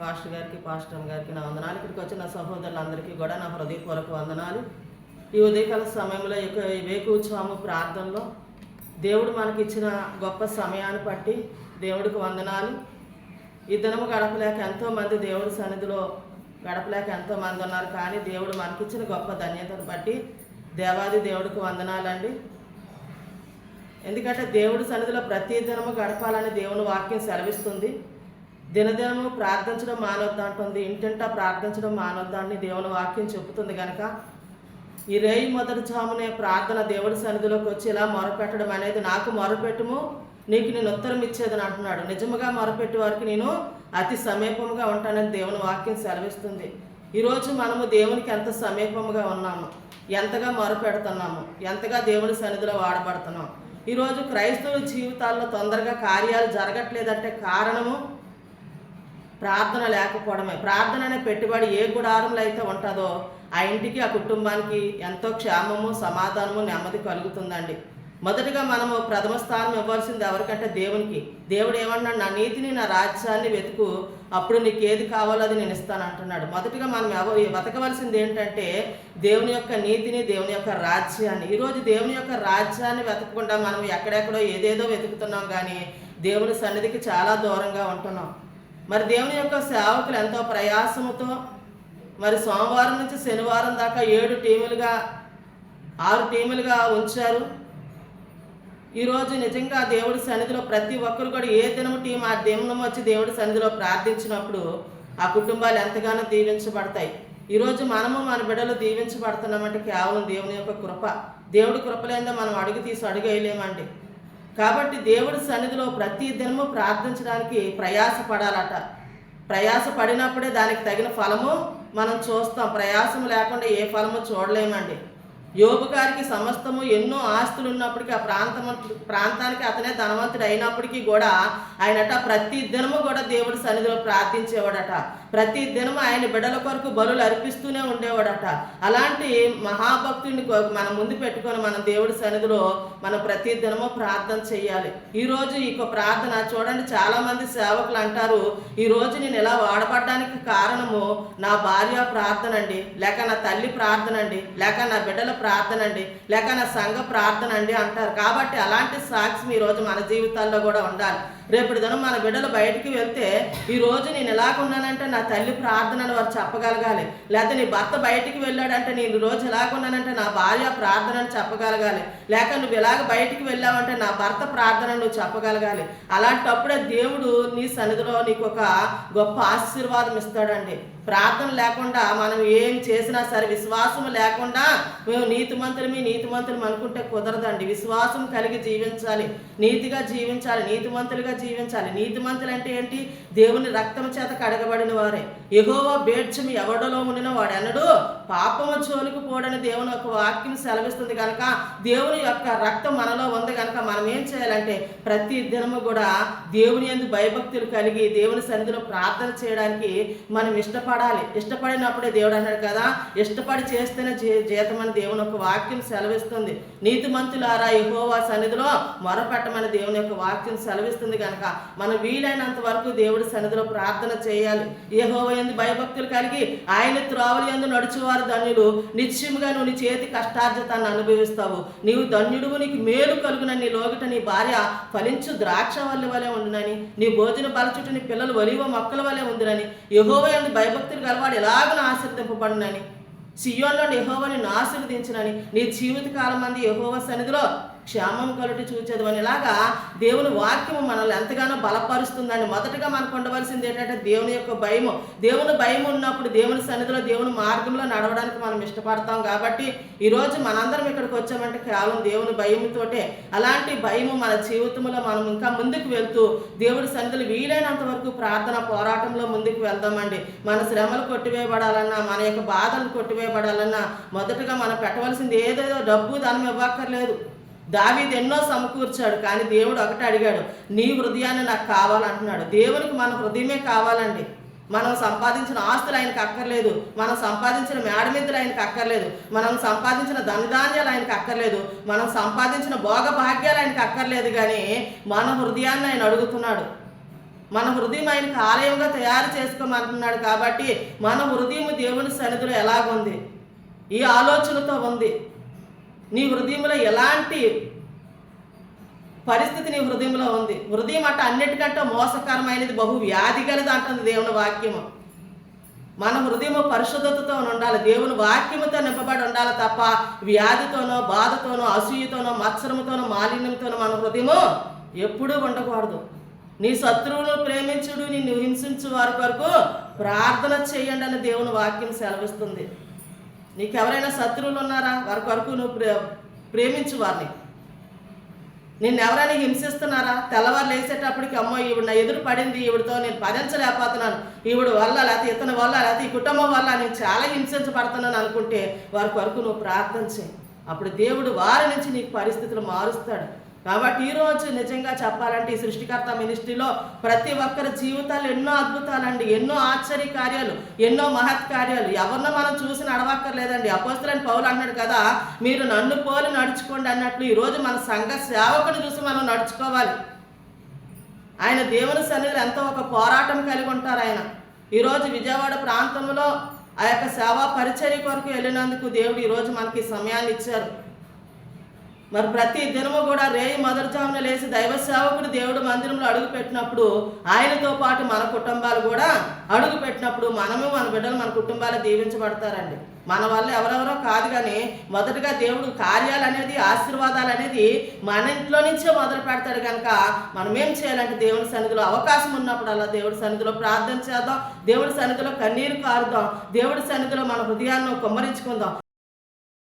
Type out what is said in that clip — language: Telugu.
పాస్టర్ గారికి పాస్టర్ గారికి నా వందనాలు. ఇక్కడికి వచ్చిన సహోదరులందరికీ కూడా నా హృదయపూర్వక వందనాలు. ఈ ఉదయకాల సమయంలో ఈ యొక్క ప్రార్థనలో దేవుడు మనకిచ్చిన గొప్ప సమయాన్ని బట్టి దేవుడికి వందనాలు. ఈ దినము గడపలేక ఎంతోమంది దేవుడి సన్నిధిలో గడపలేక ఎంతోమంది ఉన్నారు కానీ దేవుడు మనకిచ్చిన గొప్ప ధన్యతను బట్టి దేవాది దేవుడికి వందనాలండి. ఎందుకంటే దేవుడి సన్నిధిలో ప్రతి దినము గడపాలని దేవుని వాక్యం సెలవిస్తుంది. దినదినము ప్రార్థించడం మానొద్దు అంటుంది. ఇంటింటా ప్రార్థించడం మానొద్దు అని దేవుని వాక్యం చెబుతుంది కనుక ఈ రేయి మొదటి జామునే ప్రార్థన దేవుడి సన్నిధిలోకి వచ్చి ఇలా మొరపెట్టడం అనేది నాకు మొరపెట్టుము నీకు నేను ఉత్తరం ఇచ్చేదని అంటున్నాడు. నిజముగా మొరపెట్టే వారికి నేను అతి సమీపముగా ఉంటానని దేవుని వాక్యం సెలవిస్తుంది. ఈరోజు మనము దేవునికి ఎంత సమీపముగా ఉన్నాము ఎంతగా మొరపెడుతున్నాము ఎంతగా దేవుని సన్నిధిలో వాడబడుతున్నాం. ఈరోజు క్రైస్తవ జీవితాల్లో తొందరగా కార్యాలు జరగట్లేదంటే కారణము ప్రార్థన లేకపోవడమే. ప్రార్థన అనే పెట్టుబడి ఏ గుడారంలో అయితే ఉంటుందో ఆ ఇంటికి ఆ కుటుంబానికి ఎంతో క్షేమము సమాధానము నెమ్మది కలుగుతుందండి. మొదటిగా మనము ప్రథమ స్థానం ఇవ్వాల్సింది ఎవరికంటే దేవునికి. దేవుడు ఏమన్నాడు? నా నీతిని నా రాజ్యాన్ని వెతుకు. అప్పుడు నీకు ఏది కావాలో అది నేను ఇస్తాను అంటున్నాడు. మొదటిగా మనం ఎవరు వెతకవలసింది ఏంటంటే దేవుని యొక్క నీతిని దేవుని యొక్క రాజ్యాన్ని. ఈరోజు దేవుని యొక్క రాజ్యాన్ని వెతకకుండా మనం ఎక్కడెక్కడో ఏదేదో వెతుకుతున్నాం కానీ దేవుని సన్నిధికి చాలా దూరంగా ఉంటున్నాం. మరి దేవుని యొక్క సేవకులు ఎంతో ప్రయాసముతో మరి సోమవారం నుంచి శనివారం దాకా ఏడు టీములుగా ఆరు టీములుగా ఉంచారు. ఈరోజు నిజంగా దేవుడి సన్నిధిలో ప్రతి ఒక్కరు కూడా ఏ దినము టీం ఆ దినం వచ్చి దేవుడి సన్నిధిలో ప్రార్థించినప్పుడు ఆ కుటుంబాలు ఎంతగానో దీవించబడతాయి. ఈరోజు మనము మన బిడ్డలు దీవించబడుతున్నామంటే కేవలం దేవుని యొక్క కృప. దేవుడి కృప మనం అడుగు తీసి అడుగు వేయలేమండి. కాబట్టి దేవుడి సన్నిధిలో ప్రతి దినము ప్రార్థించడానికి ప్రయాసపడాలట. ప్రయాసపడినప్పుడే దానికి తగిన ఫలము మనం చూస్తాం. ప్రయాసం లేకుండా ఏ ఫలము చూడలేమండి. యోగు గారికి సమస్తము ఎన్నో ఆస్తులు ఉన్నప్పటికీ ఆ ప్రాంతం ప్రాంతానికి అతనే ధనవంతుడు అయినప్పటికీ కూడా ఆయనట ప్రతి దినము కూడా దేవుడి సన్నిధిలో ప్రార్థించేవాడట. ప్రతి దినము ఆయన బిడ్డల కొరకు బలులు అర్పిస్తూనే ఉండేవాడట. అలాంటి మహాభక్తుడిని మన ముందు పెట్టుకొని మనం దేవుడి సన్నిధిలో మనం ప్రతి దినము ప్రార్థన చేయాలి. ఈ రోజు ఈ యొక్క ప్రార్థన చూడండి చాలా మంది సేవకులు అంటారు ఈ రోజు నేను ఇలా వాడబడడానికి కారణము నా భార్య ప్రార్థన అండి లేక నా తల్లి ప్రార్థన అండి లేక నా బిడ్డల ప్రార్థన ప్రార్థన అండి లేక నా సంఘ ప్రార్థన అండి అంటారు. కాబట్టి అలాంటి సాక్ష్యం మీ రోజు మన జీవితాల్లో కూడా ఉండాలి. రేపటి దినం మన బిడ్డలు బయటికి వెళ్తే ఈ రోజు నేను ఎలాగున్నానంటే నా తల్లి ప్రార్థనను వారు చెప్పగలగాలి. లేకపోతే నీ భర్త బయటికి వెళ్ళాడంటే నేను రోజు ఎలాగున్నానంటే నా భార్య ప్రార్థనను చెప్పగలగాలి. లేక నువ్వు ఎలాగ బయటికి వెళ్ళావంటే నా భర్త ప్రార్థన నువ్వు చెప్పగలగాలి. అలాంటప్పుడే దేవుడు నీ సన్నిధిలో నీకు ఒక గొప్ప ఆశీర్వాదం ఇస్తాడండి. ప్రార్థన లేకుండా మనం ఏం చేసినా సరే విశ్వాసం లేకుండా మేము నీతిమంతులమి నీతిమంతులం అనుకుంటే కుదరదండి. విశ్వాసం కలిగి జీవించాలి. నీతిగా జీవించాలి. నీతిమంతులుగా జీవించాలి. నీతిమంతులు అంటే ఏంటి? దేవుని రక్తం చేత కడగబడిన వారే. ఎగోవా బేడ్చమి ఎవడలో ఉండిన వాడెన్నడు పాపము జోలికి పోడని దేవుని యొక్క వాక్యం సెలవిస్తుంది కనుక దేవుని యొక్క రక్తం మనలో ఉంది కనుక మనం ఏం చేయాలంటే ప్రతి దినము కూడా దేవుని ఎందు భయభక్తులు కలిగి దేవుని సన్నిధిలో ప్రార్థన చేయడానికి మనం ఇష్టపడాలి. ఇష్టపడినప్పుడే దేవుడు అన్నాడు కదా ఇష్టపడి చేస్తేనే జీ- జీతం దేవుని యొక్క వాక్యం సెలవిస్తుంది. నీతిమంతులారా ఇహోవా సన్నిధిలో మొరపెట్టమని దేవుని యొక్క వాక్యం సెలవిస్తుంది కనుక మనం వీలైనంత వరకు దేవుడి సన్నిధిలో ప్రార్థన చేయాలి. యెహోవా ఎందు భయభక్తులు కలిగి ఆయన త్రోవలు ఎందు నడుచువారు ధన్యులు నిశ్చయముగా నువ్వు నీ చేతి కష్టార్జితాన్ని అనుభవిస్తావు. నీవు ధన్యుడు నీకు మేలు కలుగున నీ లోగిట నీ భార్య ఫలించు ద్రాక్ష వల్లి వలె ఉండునని నీ భోజన బలచుట నీ పిల్లలు ఒలివ మొక్కల వలె ఉందినని యహోవయందు భయభక్తులు గలవాడు ఎలాగను ఆశీర్దింపబడునని సియోన్లో యహోవని ఆశీర్వదించినని నీ జీవిత కాలం మంది యహోవ సన్నిధిలో క్షేమం కలుటి చూచేదమని ఇలాగా దేవుని వాక్యము మనల్ని ఎంతగానో బలపరుస్తుందండి. మొదటగా మనకు ఉండవలసింది ఏంటంటే దేవుని యొక్క భయము. దేవుని భయం ఉన్నప్పుడు దేవుని సన్నిధిలో దేవుని మార్గంలో నడవడానికి మనం ఇష్టపడతాం కాబట్టి ఈరోజు మనందరం ఇక్కడికి వచ్చామంటే కేవలం దేవుని భయముతోటే. అలాంటి భయము మన జీవితంలో మనం ఇంకా ముందుకు వెళ్తూ దేవుడి సన్నిధులు వీలైనంత వరకు ప్రార్థన పోరాటంలో ముందుకు వెళ్దామండి. మన శ్రమలు కొట్టివేయబడాలన్నా మన యొక్క బాధలు కొట్టివేయబడాలన్నా మొదటగా మనం పెట్టవలసింది ఏదేదో డబ్బు ధనం ఇవ్వక్కర్లేదు. దావీది ఎన్నో సమకూర్చాడు కానీ దేవుడు ఒకటి అడిగాడు నీ హృదయాన్ని నాకు కావాలంటున్నాడు. దేవునికి మన హృదయమే కావాలండి. మనం సంపాదించిన ఆస్తులు ఆయనకు అక్కర్లేదు మనం సంపాదించిన మేడమిద్దలు ఆయనకు అక్కర్లేదు మనం సంపాదించిన ధనధాన్యాలు ఆయనకు అక్కర్లేదు మనం సంపాదించిన భోగ భాగ్యాలు ఆయనకు అక్కర్లేదు కానీ మన హృదయాన్ని ఆయన అడుగుతున్నాడు. మన హృదయం ఆయనకు ఆలయంగా తయారు చేసుకోమంటున్నాడు కాబట్టి మన హృదయం దేవుని సన్నిధిలో ఎలాగుంది? ఈ ఆలోచనతో ఉంది. నీ హృదయంలో ఎలాంటి పరిస్థితి నీ హృదయంలో ఉంది? హృదయం అట్ట అన్నిటికంటే మోసకరమైనది బహు వ్యాధి గలది అంటుంది దేవుని వాక్యము. మన హృదయము పరిశుద్ధతతో ఉండాలి. దేవుని వాక్యముతో నింపబడి ఉండాలి తప్ప వ్యాధితోనో బాధతోనో అసూయతోనో మత్సరముతోనో మాలిన్యంతోనో మన హృదయము ఎప్పుడూ ఉండకూడదు. నీ శత్రువును ప్రేమించుడు నిన్ను హింసించు వారి వరకు ప్రార్థన చేయండి అని దేవుని వాక్యం సెలవిస్తుంది. నీకెవరైనా శత్రువులు ఉన్నారా? వారి కొరకు నువ్వు ప్రే ప్రేమించు వారిని. నిన్ను ఎవరైనా హింసిస్తున్నారా? తెల్లవారు లేచేటప్పటికి అమ్మో ఈవిడ నా ఎదురు పడింది ఈవిడతో నేను భరించలేకపోతున్నాను ఈవిడ వల్ల లేకపోతే ఇతని వల్ల లేకపోతే ఈ కుటుంబం వల్ల నేను చాలా హింసించబడుతున్నాను అనుకుంటే వారి కొరకు నువ్వు ప్రార్థన చేయి. అప్పుడు దేవుడు వారి నుంచి నీకు పరిస్థితులు మారుస్తాడు. కాబట్టి ఈ రోజు నిజంగా చెప్పాలంటే ఈ సృష్టికర్త మినిస్ట్రీలో ప్రతి ఒక్కరి జీవితాలు ఎన్నో అద్భుతాలండి ఎన్నో ఆశ్చర్య కార్యాలు ఎన్నో మహత్ కార్యాలు ఎవరినో మనం చూసి నడవక్కర్లేదండి. అపోస్తులని పౌలు అన్నాడు కదా మీరు నన్ను పోలి నడుచుకోండి అన్నట్లు ఈరోజు మన సంఘ సేవకుని చూసి మనం నడుచుకోవాలి. ఆయన దేవుని సన్నిధిలో ఎంతో ఒక పోరాటం కలిగి ఉంటారు ఆయన. ఈరోజు విజయవాడ ప్రాంతంలో ఆ యొక్క సేవా పరిచర్య కొరకు వెళ్ళినందుకు దేవుడు ఈరోజు మనకి సమయాన్ని ఇచ్చారు. మరి ప్రతి దినము కూడా రేయి మొదటిజామున లేచి దైవ సేవకుడు దేవుడు మందిరంలో అడుగు పెట్టినప్పుడు ఆయనతో పాటు మన కుటుంబాలు కూడా అడుగు పెట్టినప్పుడు మనము మన బిడ్డలు మన కుటుంబాలు దీవించబడతారండి. మన వల్ల ఎవరెవరో కాదు కానీ మొదటగా దేవుడు కార్యాలు అనేది ఆశీర్వాదాలు అనేది మన ఇంట్లో నుంచే మొదలు పెడతాడు కనుక మనం ఏం చేయాలంటే దేవుడి సన్నిధిలో అవకాశం ఉన్నప్పుడు అలా దేవుడి సన్నిధిలో ప్రార్థన చేద్దాం. దేవుడి సన్నిధిలో కన్నీరు కారుదాం దేవుడి సన్నిధిలో మన హృదయాన్ని కుమ్మరించుకుందాం.